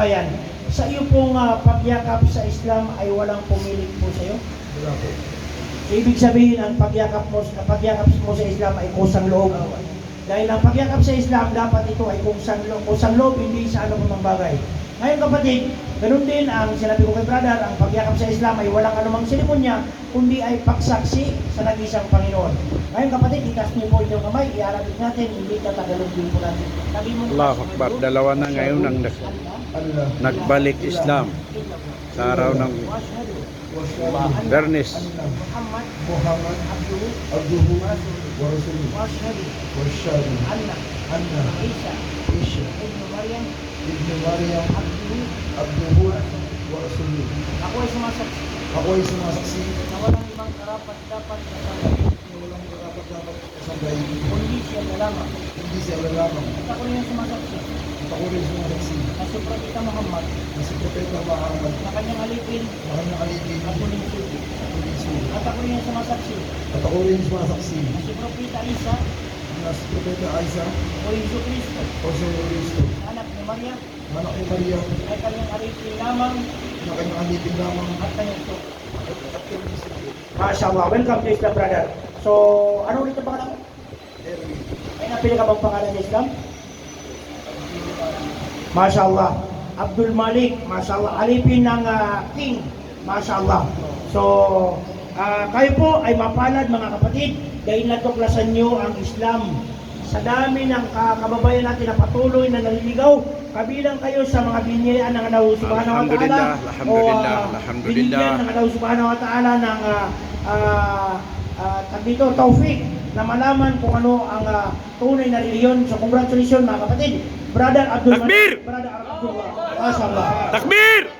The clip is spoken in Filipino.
kabayan, sa iyo pong ah, pagyakap sa Islam ay walang pumilit po sa iyo? Wala po. Ibig sabihin, ang pagyakap mo, ang pagyakap mo sa Islam ay kusang loob. Dahil ang pagyakap sa Islam, dapat ito ay kusang loob, kusang loob hindi sa ano anumang bagay. Ngayon kapatid, ganun din ang sinabi ko kay brother, ang pagyakap sa Islam ay walang anumang serimonya, kundi ay pagsaksi sa nag-isang Panginoon. Ngayon kapatid, itas niyo po inyong kamay, iarabik natin, hindi tatagalog din po natin. Sabi mo, Allah Akbar. Dalawa na ngayon ang nag- nagbalik Islam sa araw ng. Bernis. Muhammad, Muhammad. Abdul, Abduhu. Wa Rasuluhu. Washhadu, Wasyadu. Anna, Anna. Isa, Isha. Ibn Maryam, Ibn Maryam. Abduhu. Wa Rasuluhu. ako ay sumasaksi Ako ay sumasaksi na walang ibang karapat dapat kasama na walang karapat dapat kasabay. kundi siya na lamang. Hindi siya lamang. At ako rin ang sumasaksi At ako rin sumasaksi na si Propeta Muhammad na si Propeta Muhammad na kanyang alipin na kanyang alipin at muling sugi. at ako rin ang sumasaksi At ako rin sumasaksi na si Propeta Isa na si Propeta Isa o Yesu Cristo, o si Cristo, anak ni Maria, anak ni Maria, ay kanyang alipin lamang na kanyang alipin lamang at kanyang sugi. Masya Allah, welcome to Islam brother. So, ano ulit ang pangalan mo? Erwin. May napili ka bang pangalan sa Islam? Masya Allah. Abdul Malik, Masya Allah. Alipin ng ah, King, Masya Allah. So, ah, kayo po ay mapalad mga kapatid dahil natuklasan nyo ang Islam. Sa dami ng ka- kababayan natin na patuloy na naliligaw, kabilang kayo sa mga biniyayaan ng Allah Subhanahu wa Ta'ala. O, alhamdulillah, ah, binigyan ng Allah Subhanahu wa Ta'ala ng ah, ah, tag dito, taufik na malaman kung ano ang ah, tunay na reliyon. So congratulations mga kapatid. Brother Abdul Takbir! Brother. Masyaallah. Takbir!